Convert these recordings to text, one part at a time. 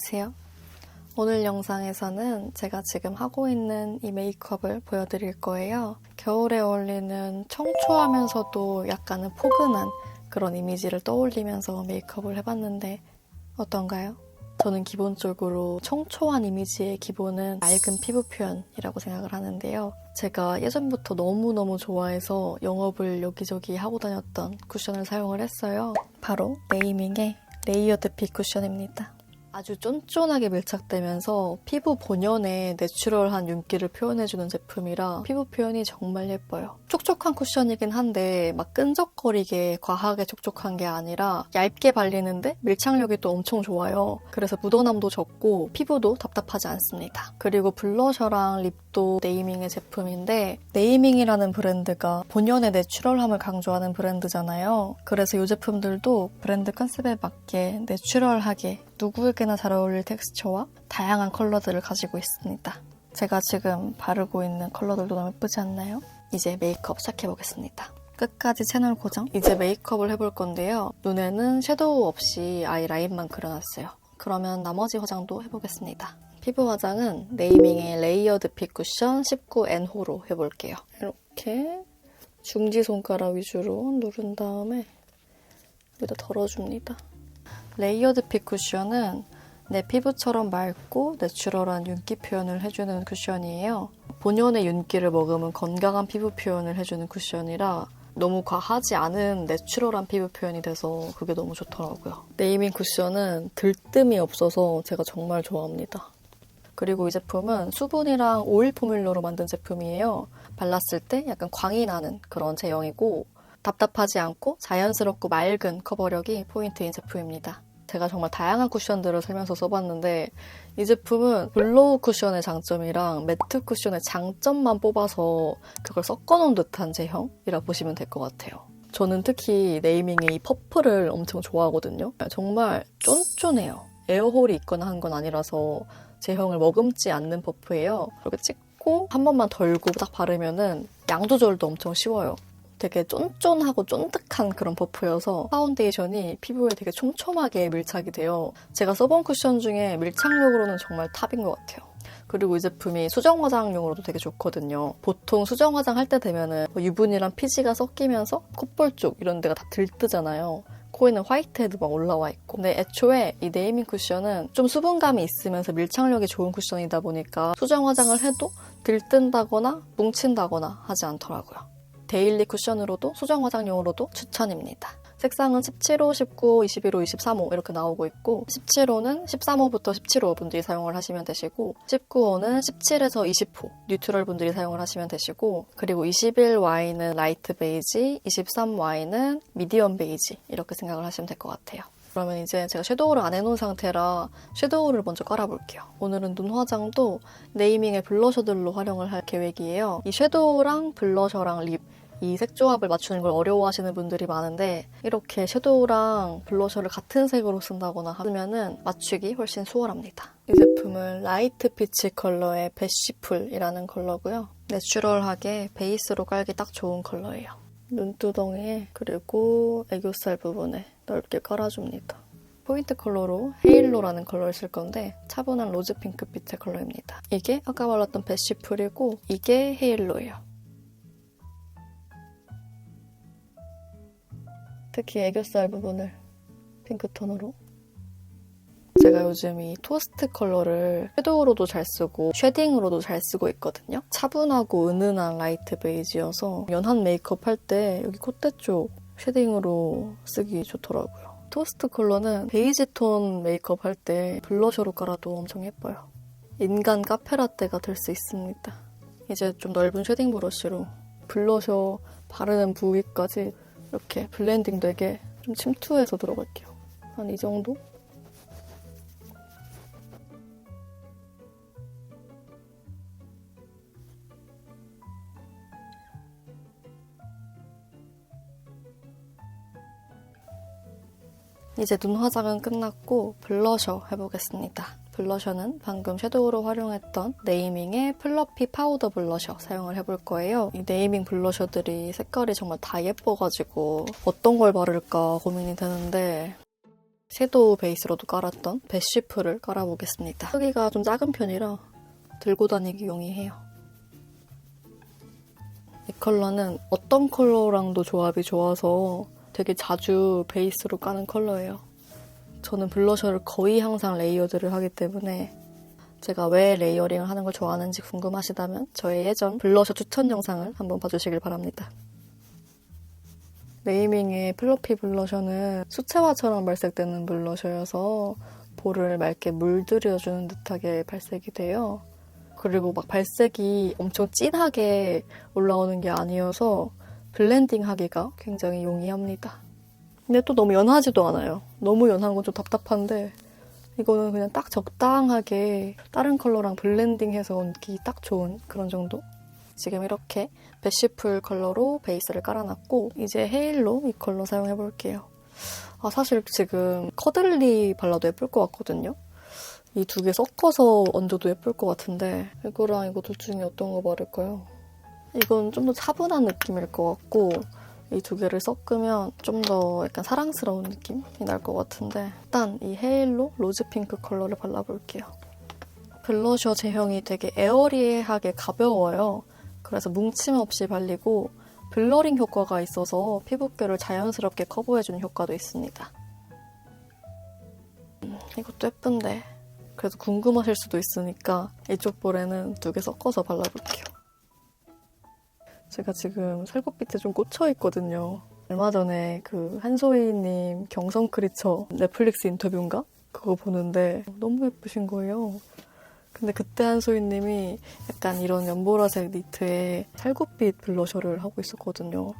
안녕하세요. 오늘 영상에서는 제가 지금 하고 있는 이 메이크업을 보여드릴 거예요. 겨울에 어울리는 청초하면서도 약간은 포근한 그런 이미지를 떠올리면서 메이크업을 해봤는데 어떤가요? 저는 기본적으로 청초한 이미지의 기본은 맑은 피부 표현이라고 생각을 하는데요. 제가 예전부터 너무너무 좋아해서 영업을 여기저기 하고 다녔던 쿠션을 사용을 했어요. 바로 네이밍의 레이어드 피 쿠션입니다. 아주 쫀쫀하게 밀착되면서 피부 본연의 내추럴한 윤기를 표현해주는 제품이라 피부 표현이 정말 예뻐요. 촉촉한 쿠션이긴 한데 막 끈적거리게 과하게 촉촉한 게 아니라 얇게 발리는데 밀착력이 또 엄청 좋아요. 그래서 묻어남도 적고 피부도 답답하지 않습니다. 그리고 블러셔랑 립도 네이밍의 제품인데 네이밍이라는 브랜드가 본연의 내추럴함을 강조하는 브랜드잖아요. 그래서 이 제품들도 브랜드 컨셉에 맞게 내추럴하게 누구에게나 잘 어울릴 텍스처와 다양한 컬러들을 가지고 있습니다. 제가 지금 바르고 있는 컬러들도 너무 예쁘지 않나요? 이제 메이크업 시작해보겠습니다. 끝까지 채널 고정. 이제 메이크업을 해볼 건데요. 눈에는 섀도우 없이 아이 라인만 그려놨어요. 그러면 나머지 화장도 해보겠습니다. 피부 화장은 네이밍의 레이어드 피 쿠션 19N호로 해볼게요. 이렇게 중지 손가락 위주로 누른 다음에 여기다 덜어줍니다. 레이어드 피 쿠션은 내 피부처럼 맑고 내추럴한 윤기 표현을 해주는 쿠션이에요. 본연의 윤기를 머금은 건강한 피부 표현을 해주는 쿠션이라 너무 과하지 않은 내추럴한 피부 표현이 돼서 그게 너무 좋더라고요. 네이밍 쿠션은 들뜸이 없어서 제가 정말 좋아합니다. 그리고 이 제품은 수분이랑 오일 포뮬러로 만든 제품이에요. 발랐을 때 약간 광이 나는 그런 제형이고 답답하지 않고 자연스럽고 맑은 커버력이 포인트인 제품입니다. 제가 정말 다양한 쿠션들을 살면서 써봤는데 이 제품은 블로우 쿠션의 장점이랑 매트 쿠션의 장점만 뽑아서 그걸 섞어놓은 듯한 제형이라 보시면 될 것 같아요. 저는 특히 네이밍의 이 퍼플을 엄청 좋아하거든요. 정말 쫀쫀해요. 에어홀이 있거나 한 건 아니라서 제형을 머금지 않는 퍼프예요. 이렇게 찍고 한 번만 덜고 딱 바르면은 양 조절도 엄청 쉬워요. 되게 쫀쫀하고 쫀득한 그런 버프여서 파운데이션이 피부에 되게 촘촘하게 밀착이 돼요. 제가 써본 쿠션 중에 밀착력으로는 정말 탑인 것 같아요. 그리고 이 제품이 수정 화장용으로도 되게 좋거든요. 보통 수정 화장 할 때 되면은 뭐 유분이랑 피지가 섞이면서 콧볼 쪽 이런 데가 다 들뜨잖아요. 코에는 화이트헤드 막 올라와 있고. 근데 애초에 이 네이밍 쿠션은 좀 수분감이 있으면서 밀착력이 좋은 쿠션이다 보니까 수정 화장을 해도 들뜬다거나 뭉친다거나 하지 않더라고요. 데일리 쿠션으로도 수정 화장용으로도 추천입니다. 색상은 17호, 19호, 21호, 23호 이렇게 나오고 있고 17호는 13호부터 17호 분들이 사용을 하시면 되시고 19호는 17에서 20호 뉴트럴 분들이 사용을 하시면 되시고 그리고 21Y는 라이트 베이지, 23Y는 미디엄 베이지 이렇게 생각을 하시면 될 것 같아요. 그러면 이제 제가 섀도우를 안 해놓은 상태라 섀도우를 먼저 깔아볼게요. 오늘은 눈 화장도 네이밍의 블러셔들로 활용을 할 계획이에요. 이 섀도우랑 블러셔랑 립 이 색조합을 맞추는 걸 어려워하시는 분들이 많은데 이렇게 섀도우랑 블러셔를 같은 색으로 쓴다거나 하면은 맞추기 훨씬 수월합니다. 이 제품은 라이트 피치 컬러의 배시풀이라는 컬러고요. 내추럴하게 베이스로 깔기 딱 좋은 컬러예요. 눈두덩이에 그리고 애교살 부분에 넓게 깔아줍니다. 포인트 컬러로 헤일로라는 컬러를 쓸 건데 차분한 로즈 핑크빛의 컬러입니다. 이게 아까 발랐던 배시풀이고 이게 헤일로예요. 특히 애교살 부분을 핑크톤으로 제가 요즘 이 토스트 컬러를 섀도우로도 잘 쓰고 쉐딩으로도 잘 쓰고 있거든요. 차분하고 은은한 라이트 베이지여서 연한 메이크업 할 때 여기 콧대 쪽 쉐딩으로 쓰기 좋더라고요. 토스트 컬러는 베이지 톤 메이크업 할 때 블러셔로 깔아도 엄청 예뻐요. 인간 카페라떼가 될 수 있습니다. 이제 좀 넓은 쉐딩 브러쉬로 블러셔 바르는 부위까지 이렇게 블렌딩 되게 좀 침투해서 들어갈게요. 한 이 정도? 이제 눈 화장은 끝났고 블러셔 해보겠습니다. 블러셔는 방금 섀도우로 활용했던 네이밍의 플러피 파우더 블러셔 사용을 해볼 거예요. 이 네이밍 블러셔들이 색깔이 정말 다 예뻐가지고 어떤 걸 바를까 고민이 되는데 섀도우 베이스로도 깔았던 베쉬프를 깔아보겠습니다. 크기가 좀 작은 편이라 들고 다니기 용이해요. 이 컬러는 어떤 컬러랑도 조합이 좋아서 되게 자주 베이스로 까는 컬러예요. 저는 블러셔를 거의 항상 레이어드를 하기 때문에 제가 왜 레이어링을 하는 걸 좋아하는지 궁금하시다면 저의 예전 블러셔 추천 영상을 한번 봐주시길 바랍니다. 네이밍의 플러피 블러셔는 수채화처럼 발색되는 블러셔여서 볼을 맑게 물들여주는 듯하게 발색이 돼요. 그리고 막 발색이 엄청 진하게 올라오는 게 아니어서 블렌딩 하기가 굉장히 용이합니다. 근데 또 너무 연하지도 않아요. 너무 연한 건 좀 답답한데 이거는 그냥 딱 적당하게 다른 컬러랑 블렌딩해서 얹기 딱 좋은 그런 정도? 지금 이렇게 베시풀 컬러로 베이스를 깔아놨고 이제 헤일로 이 컬러 사용해볼게요. 아 사실 지금 커들리 발라도 예쁠 것 같거든요. 이 두 개 섞어서 얹어도 예쁠 것 같은데 이거랑 이거 둘 중에 어떤 거 바를까요? 이건 좀 더 차분한 느낌일 것 같고 이 두 개를 섞으면 좀 더 약간 사랑스러운 느낌이 날 것 같은데 일단 이 헤일로 로즈 핑크 컬러를 발라볼게요. 블러셔 제형이 되게 에어리하게 가벼워요. 그래서 뭉침 없이 발리고 블러링 효과가 있어서 피부결을 자연스럽게 커버해주는 효과도 있습니다. 음, 이것도 예쁜데 그래도 궁금하실 수도 있으니까 이쪽 볼에는 두 개 섞어서 발라볼게요. 제가 지금 살구빛에 좀 꽂혀 있거든요. 얼마 전에 그 한소희님 경성 크리처 넷플릭스 인터뷰인가? 그거 보는데 너무 예쁘신 거예요. 근데 그때 한소희님이 약간 이런 연보라색 니트에 살구빛 블러셔를 하고 있었거든요.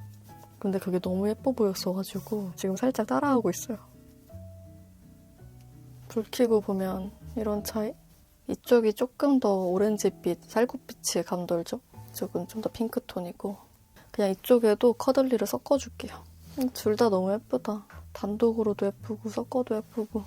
근데 그게 너무 예뻐 보였어가지고 지금 살짝 따라하고 있어요. 불 켜고 보면 이런 차이? 이쪽이 조금 더 오렌지빛, 살구빛이 감돌죠? 이쪽은 좀 더 핑크톤이고 그냥 이쪽에도 커들리를 섞어줄게요. 둘 다 너무 예쁘다. 단독으로도 예쁘고 섞어도 예쁘고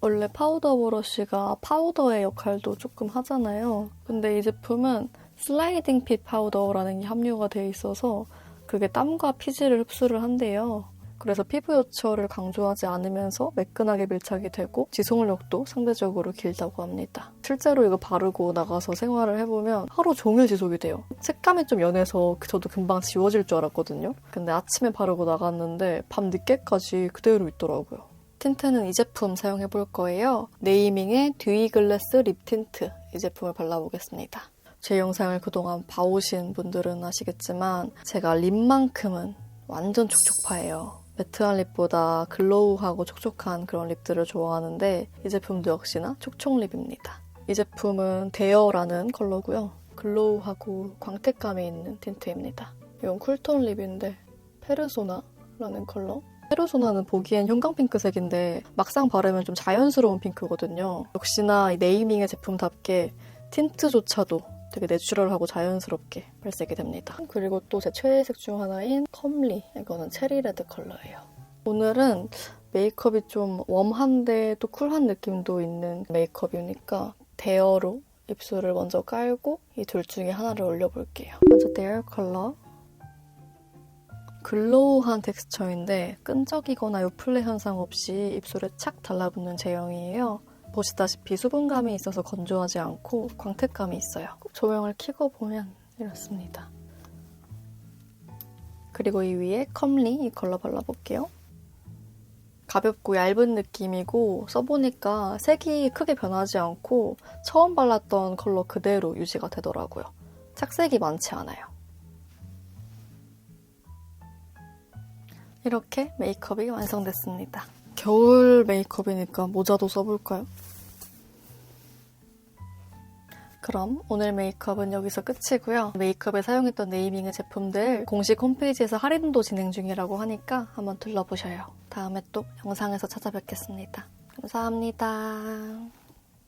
원래 파우더 브러쉬가 파우더의 역할도 조금 하잖아요. 근데 이 제품은 슬라이딩 핏 파우더라는 게 함유가 되어 있어서 그게 땀과 피지를 흡수를 한대요. 그래서 피부 요철을 강조하지 않으면서 매끈하게 밀착이 되고 지속력도 상대적으로 길다고 합니다. 실제로 이거 바르고 나가서 생활을 해보면 하루 종일 지속이 돼요. 색감이 좀 연해서 저도 금방 지워질 줄 알았거든요. 근데 아침에 바르고 나갔는데 밤 늦게까지 그대로 있더라고요. 틴트는 이 제품 사용해 볼 거예요. 네이밍의 듀이 글래스 립 틴트 이 제품을 발라보겠습니다. 제 영상을 그동안 봐오신 분들은 아시겠지만 제가 립만큼은 완전 촉촉파예요. 매트한 립보다 글로우하고 촉촉한 그런 립들을 좋아하는데 이 제품도 역시나 촉촉 립입니다. 이 제품은 데어라는 컬러고요. 글로우하고 광택감이 있는 틴트입니다. 이건 쿨톤 립인데 페르소나라는 컬러 페르소나는 보기엔 형광핑크색인데 막상 바르면 좀 자연스러운 핑크거든요. 역시나 이 네이밍의 제품답게 틴트조차도 되게 내추럴하고 자연스럽게 발색이 됩니다. 그리고 또 제 최애색 중 하나인 컴리 이거는 체리레드 컬러예요. 오늘은 메이크업이 좀 웜한데 또 쿨한 느낌도 있는 메이크업이니까 데어로 입술을 먼저 깔고 이 둘 중에 하나를 올려볼게요. 먼저 데어 컬러 글로우한 텍스처인데 끈적이거나 요플레 현상 없이 입술에 착 달라붙는 제형이에요. 보시다시피 수분감이 있어서 건조하지 않고 광택감이 있어요. 조명을 켜고 보면 이렇습니다. 그리고 이 위에 컴리 이 컬러 발라볼게요. 가볍고 얇은 느낌이고 써보니까 색이 크게 변하지 않고 처음 발랐던 컬러 그대로 유지가 되더라고요. 착색이 많지 않아요. 이렇게 메이크업이 완성됐습니다. 겨울 메이크업이니까 모자도 써볼까요? 그럼 오늘 메이크업은 여기서 끝이고요. 메이크업에 사용했던 네이밍의 제품들 공식 홈페이지에서 할인도 진행 중이라고 하니까 한번 둘러보셔요. 다음에 또 영상에서 찾아뵙겠습니다. 감사합니다.